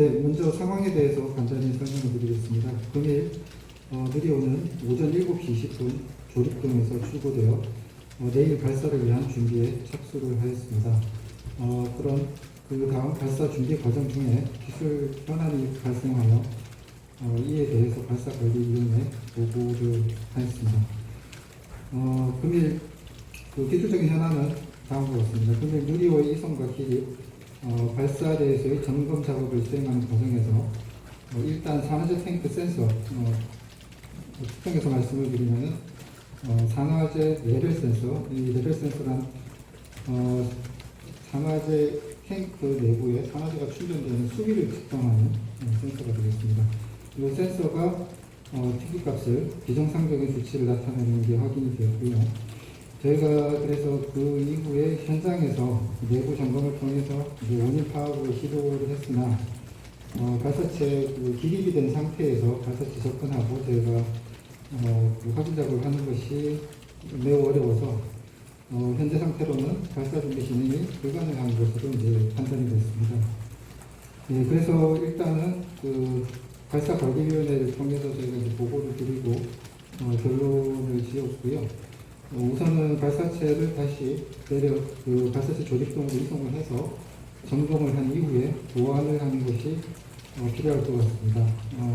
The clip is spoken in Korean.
네, 먼저 상황에 대해서 간단히 설명을 드리겠습니다. 금일 어, 느리오는 오전 7시 20분 조립동에서 출고되어 어, 내일 발사를 위한 준비에 착수를 하였습니다. 어, 그런 그 다음 발사 준비 과정 중에 기술 현안이 발생하여 어, 이에 대해서 발사관리위원회 보고를 하였습니다. 어, 금일 그 기술적인 현안은 다음과 같습니다. 금일 누리호의 이성과 길이 어, 발사대에서의 점검 작업을 수행하는 과정에서 어, 일단 산화제 탱크 센서 어, 특정해서 말씀을 드리면 어, 산화제 레벨 센서 이 레벨 센서란 어, 산화제 탱크 내부에 산화제가 충전되는 수위를 측정하는 어, 센서가 되겠습니다. 이 센서가 어, 특이값을 비정상적인 수치를 나타내는 게 확인이 되었고요. 저희가 그래서 그 이후에 현장에서 내부 점검을 통해서 원인 파악을 시도를 했으나 어, 발사체 그 기립이 된 상태에서 발사체 접근하고 저희가 어, 그 확인 작업을 하는 것이 매우 어려워서 어, 현재 상태로는 발사 준비 진행이 불가능한 것으로 이제 판단이 됐습니다. 예, 그래서 일단은 그 발사 관리위원회를 통해서 저희가 이제 보고를 드리고 어, 결론을 지었고요. 어, 우선은 발사체를 다시 내려 그 발사체 조립동으로 이송을 해서 점검을 한 이후에 보완을 하는 것이 어, 필요할 것 같습니다. 어,